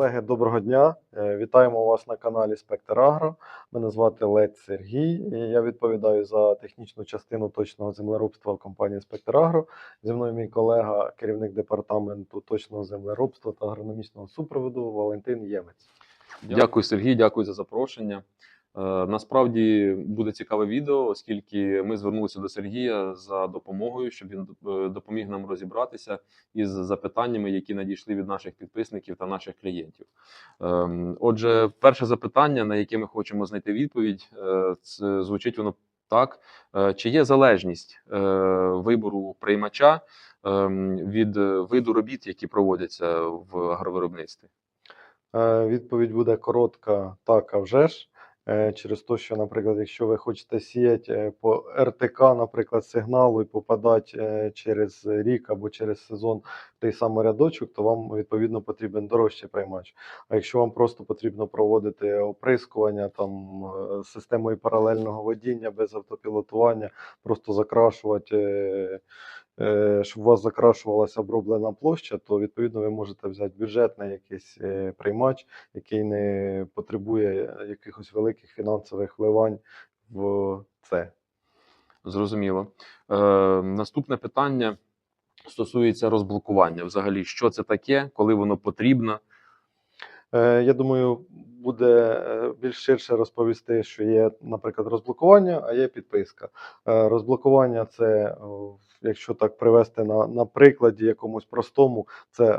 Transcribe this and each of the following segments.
Колеги, доброго дня! Е, Вітаємо вас на каналі Спектр Агро. Мене звати Ледь Сергій. і Я відповідаю за технічну частину точного землеробства компанії Спектр Агро. Зі мною мій колега, керівник департаменту точного землеробства та агрономічного супроводу Валентин Ємець. Дякую, Сергій, дякую за запрошення. Е, Насправді буде цікаве відео, оскільки ми звернулися до Сергія за допомогою, щоб він е, допоміг нам розібратися із запитаннями, які надійшли від наших підписників та наших клієнтів. Ем, Отже, перше запитання, на яке ми хочемо знайти відповідь, це звучить воно так: Е, чи є залежність вибору приймача ем, від виду робіт, які проводяться в агровиробництві? Відповідь буде коротка, так, а вже ж. Е, Через те, що, наприклад, якщо ви хочете сіяти по РТК, наприклад, сигналу і попадати е, через рік або через сезон в той самий рядочок, то вам відповідно потрібен дорожчий приймач. А якщо вам просто потрібно проводити оприскування там е, системою паралельного водіння без автопілотування, просто закрашувати. Е, е, Щоб у вас закрашувалася оброблена площа, то відповідно ви можете взяти бюджетний якийсь е, приймач, який не потребує якихось великих фінансових вливань в це. Зрозуміло. Е, наступне питання стосується розблокування. Взагалі, що це таке, коли воно потрібно? Е, Я думаю, буде е, більш ширше розповісти, що є, наприклад, розблокування, а є підписка. Е, Розблокування це, якщо так привести на, на прикладі якомусь простому, це е,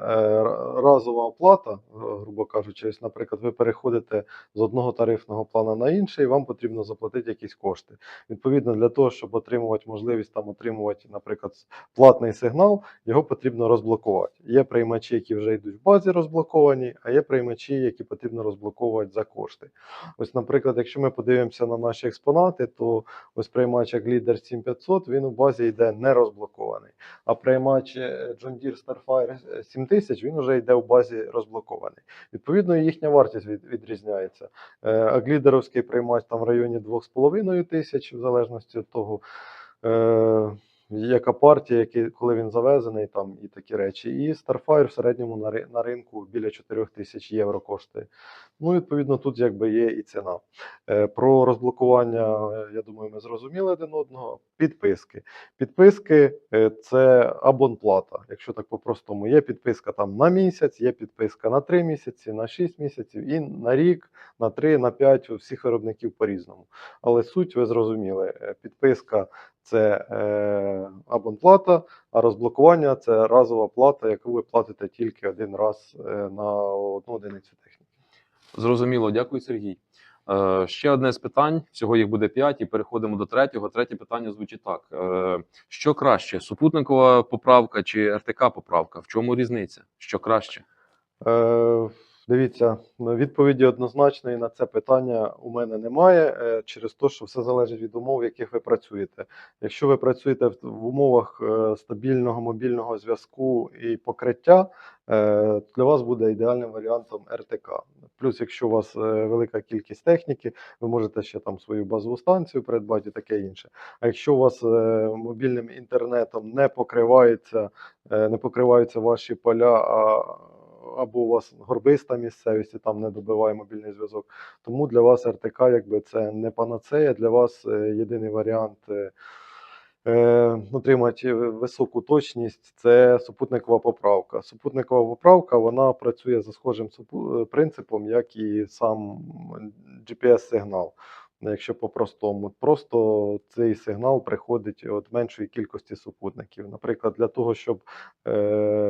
разова оплата, е, грубо кажучи, наприклад, ви переходите з одного тарифного плану на інший, і вам потрібно заплатити якісь кошти. Відповідно, для того, щоб отримувати можливість там отримувати, наприклад, платний сигнал, його потрібно розблокувати. Є приймачі, які вже йдуть в базі розблоковані, а є приймачі, які потрібно розблоковувати за кошти. Ось, наприклад, якщо ми подивимося на наші експонати, то ось приймач як лідер 7500, він у базі йде не розблокований. А приймач е, John Deere Starfire 7000, він вже йде в базі розблокований. Відповідно, їхня вартість від, відрізняється. Е, А глідеровський приймач там в районі 2,5 тисяч, в залежності від того. Яка партія, які, коли він завезений, там і такі речі. І Starfire в середньому на, на ринку біля 4 тисяч євро коштує. Ну, відповідно, тут якби є і ціна. Е, Про розблокування, е, я думаю, ми зрозуміли один одного. Підписки. Підписки е, це абонплата. Якщо так по-простому, є підписка там на місяць, є підписка на 3 місяці, на 6 місяців і на рік, на 3, на 5, у всіх виробників по-різному. Але суть ви зрозуміли. Е, Підписка це е, абонплата, а розблокування це разова плата, яку ви платите тільки один раз е, на одну одиницю техніки. Зрозуміло, дякую, Сергій. Е, ще одне з питань. Всього їх буде п'ять, і переходимо до третього. Третє питання звучить так: е, що краще: супутникова поправка чи РТК поправка? В чому різниця? Що краще? Е, Дивіться, ну, відповіді однозначної на це питання у мене немає е, через те, що все залежить від умов, в яких ви працюєте. Якщо ви працюєте в, умовах е, стабільного мобільного зв'язку і покриття, е, для вас буде ідеальним варіантом РТК. Плюс, якщо у вас велика кількість техніки, ви можете ще там свою базову станцію придбати і таке інше. А якщо у вас мобільним інтернетом не покривається, не покриваються ваші поля, а або у вас горбиста місцевість і там не добиває мобільний зв'язок. Тому для вас РТК якби це не панацея, для вас е, єдиний варіант е, е, отримати високу точність це супутникова поправка. Супутникова поправка вона працює за схожим принципом, як і сам GPS-сигнал. Якщо по-простому, просто цей сигнал приходить від меншої кількості супутників. Наприклад, для того, щоб е,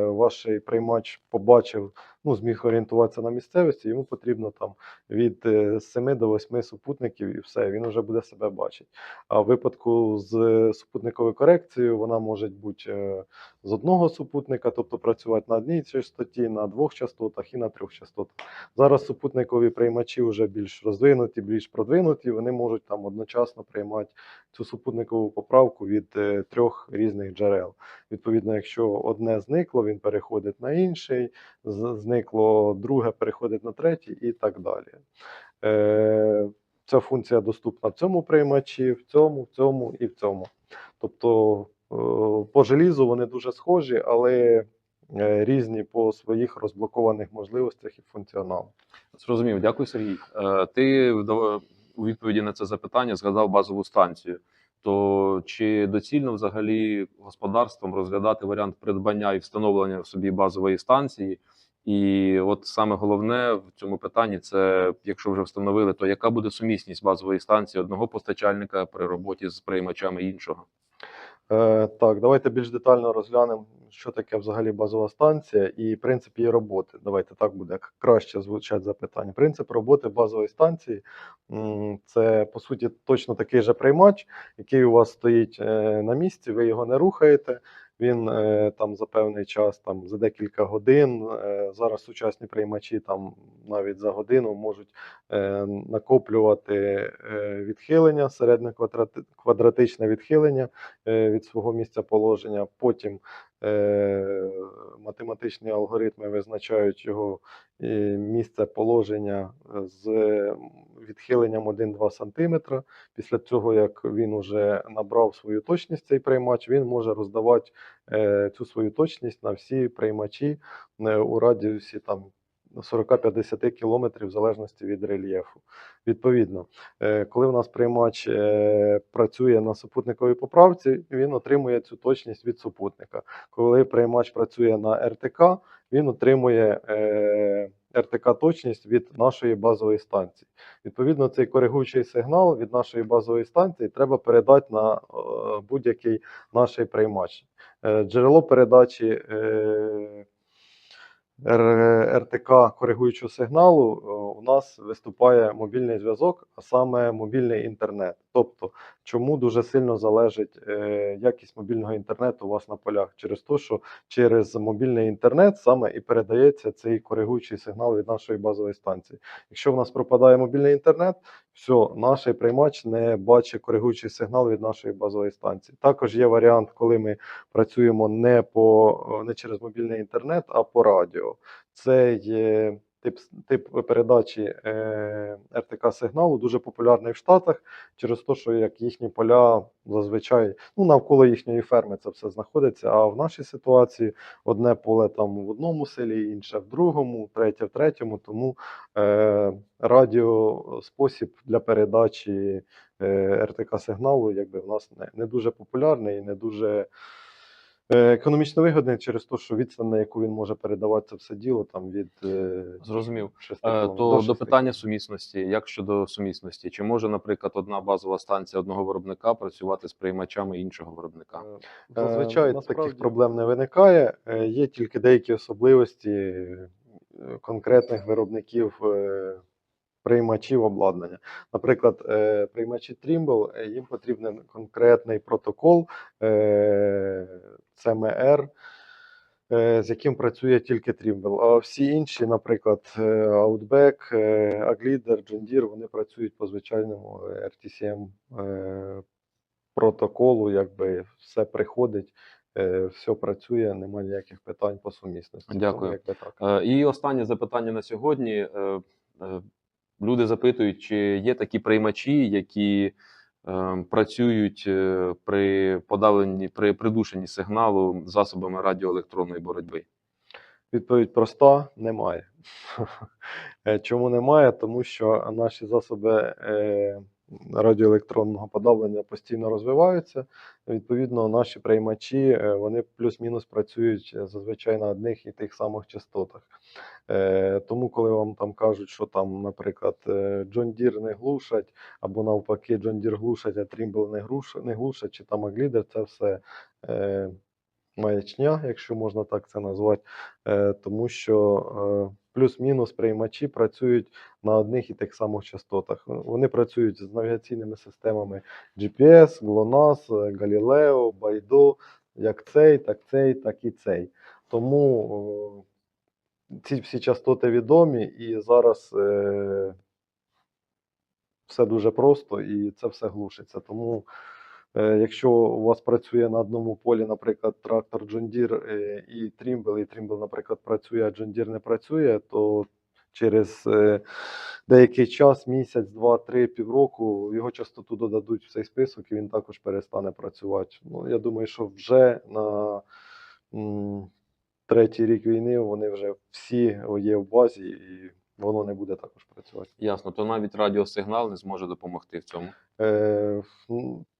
ваш приймач побачив, ну, зміг орієнтуватися на місцевості, йому потрібно там від е, 7 до 8 супутників і все, він вже буде себе бачити. А в випадку з супутниковою корекцією вона може бути е, з одного супутника, тобто працювати на одній частоті, на двох частотах і на трьох частотах. Зараз супутникові приймачі вже більш розвинуті, більш продвинуті, вони можуть там одночасно приймати цю супутникову поправку від е, трьох різних джерел. Відповідно, якщо одне зникло, він переходить на інший, з- зникло друге, переходить на третій і так далі. Е, Ця функція доступна в цьому приймачі, в цьому, в цьому і в цьому. Тобто е, по желізу вони дуже схожі, але е, різні по своїх розблокованих можливостях і функціоналу. Зрозумів, дякую, Сергій. Е, Ти у відповіді на це запитання згадав базову станцію. То чи доцільно взагалі господарством розглядати варіант придбання і встановлення в собі базової станції? І от саме головне в цьому питанні це, якщо вже встановили, то яка буде сумісність базової станції одного постачальника при роботі з приймачами іншого? Е, Так, давайте більш детально розглянемо, що таке взагалі базова станція і принцип її роботи. Давайте так буде як краще звучать запитання. Принцип роботи базової станції це по суті точно такий же приймач, який у вас стоїть е, на місці, ви його не рухаєте. Він е, там за певний час, там за декілька годин. е, Зараз сучасні приймачі там навіть за годину можуть е, накоплювати відхилення, квадрати- квадратичне відхилення від свого місця положення. Потім математичні алгоритми визначають його е, місце положення з відхиленням 1-2 см. Після цього, як він вже набрав свою точність, цей приймач, він може роздавати е, цю свою точність на всі приймачі е, у радіусі там 40-50 км в залежності від рельєфу. Відповідно, е, коли в нас приймач е, працює на супутниковій поправці, він отримує цю точність від супутника. Коли приймач працює на РТК, він отримує е, РТК точність від нашої базової станції. Відповідно, цей коригуючий сигнал від нашої базової станції треба передати на будь-який наш приймач. Джерело передачі РТК коригуючого сигналу у нас виступає мобільний зв'язок, а саме мобільний інтернет. Тобто, чому дуже сильно залежить е, якість мобільного інтернету у вас на полях? Через те, що через мобільний інтернет саме і передається цей коригуючий сигнал від нашої базової станції. Якщо в нас пропадає мобільний інтернет, все, наш приймач не бачить коригуючий сигнал від нашої базової станції. Також є варіант, коли ми працюємо не по не через мобільний інтернет, а по радіо. Це є тип, тип передачі е, РТК сигналу, дуже популярний в Штатах, через те, що як їхні поля зазвичай ну, навколо їхньої ферми це все знаходиться. А в нашій ситуації одне поле там в одному селі, інше в другому, третє в третьому. Тому е, радіоспосіб для передачі е, РТК сигналу, якби в нас не, не дуже популярний і не дуже економічно вигідний через те, що відстань, на яку він може передавати це все діло, там від е, Зрозумів. Е, То до питання сумісності. Як щодо сумісності? Чи може, наприклад, одна базова станція одного виробника працювати з приймачами іншого виробника? Зазвичай Е, насправді- таких проблем не виникає. Е, Є тільки деякі особливості е, конкретних виробників е, приймачів обладнання. Наприклад, е, приймачі Trimble, е, їм потрібен конкретний протокол е, CMR, з яким працює тільки Trimble. А всі інші, наприклад, Outback, Aglider, John Deere, вони працюють по звичайному RTCM протоколу, якби все приходить, все працює, немає ніяких питань по сумісності. Дякую. Тому, якби так. І останнє запитання на сьогодні. Люди запитують, чи є такі приймачі, які е, працюють е, при подавленні, при придушенні сигналу засобами радіоелектронної боротьби. Відповідь проста: немає. Е, Чому немає? Тому що наші засоби е, радіоелектронного подавлення постійно розвиваються. Відповідно, наші приймачі е, вони плюс-мінус працюють е, зазвичай на одних і тих самих частотах. Е, Тому, коли вам там кажуть, що там, наприклад, John Deere не глушать, або навпаки, John Deere глушать, а Trimble не глушать, не глушать, чи там Aglider, це все. Маячня, якщо можна так це назвати, тому що плюс-мінус приймачі працюють на одних і тих самих частотах. Вони працюють з навігаційними системами GPS, GLONASS, е, Galileo, BeiDou, як цей, так цей, так і цей. Тому е, ці всі частоти відомі, і зараз е, все дуже просто і це все глушиться. Тому Е, Якщо у вас працює на одному полі, наприклад, трактор Deere е, і Trimble, і Trimble, наприклад, працює, а Deere не працює, то через е, деякий час, місяць, два, три, півроку, його частоту додадуть в цей список, і він також перестане працювати. Ну, я думаю, що вже на третій рік війни вони вже всі є в базі, і воно не буде також працювати. Ясно, то навіть радіосигнал не зможе допомогти в цьому. Е,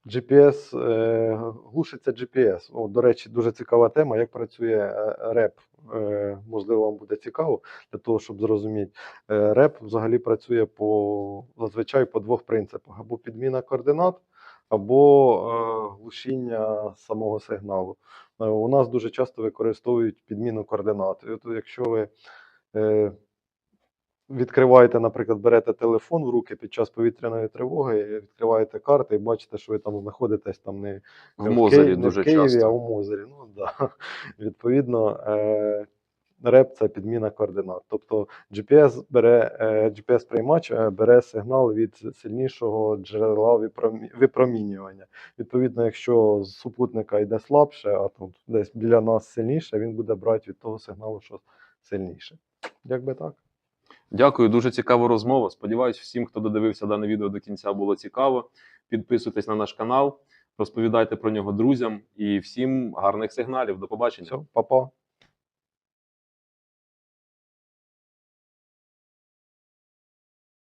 GPS, е, глушиться GPS. О, до речі, дуже цікава тема, як працює е, реп. Е, можливо, вам буде цікаво для того, щоб зрозуміти. Е, реп взагалі працює по зазвичай по двох принципах: або підміна координат, або е, глушіння самого сигналу. Е, у нас дуже часто використовують підміну координат. І от якщо ви е, відкриваєте, наприклад, берете телефон в руки під час повітряної тривоги, відкриваєте карти і бачите, що ви там знаходитесь там не В Мозері Києві, не дуже в Києві, а часто. у Мозері. Ну да. Відповідно, е, реп це підміна координат. Тобто GPS бере е, GPS приймач е, бере сигнал від сильнішого джерела випромі- випромінювання. Відповідно, якщо з супутника йде слабше, а тут десь біля нас сильніше, він буде брати від того сигналу, що сильніше. Якби так. Дякую, дуже цікава розмова. Сподіваюсь, всім, хто додивився дане відео до кінця, було цікаво. Підписуйтесь на наш канал, розповідайте про нього друзям і всім гарних сигналів. До побачення. Все, па-па.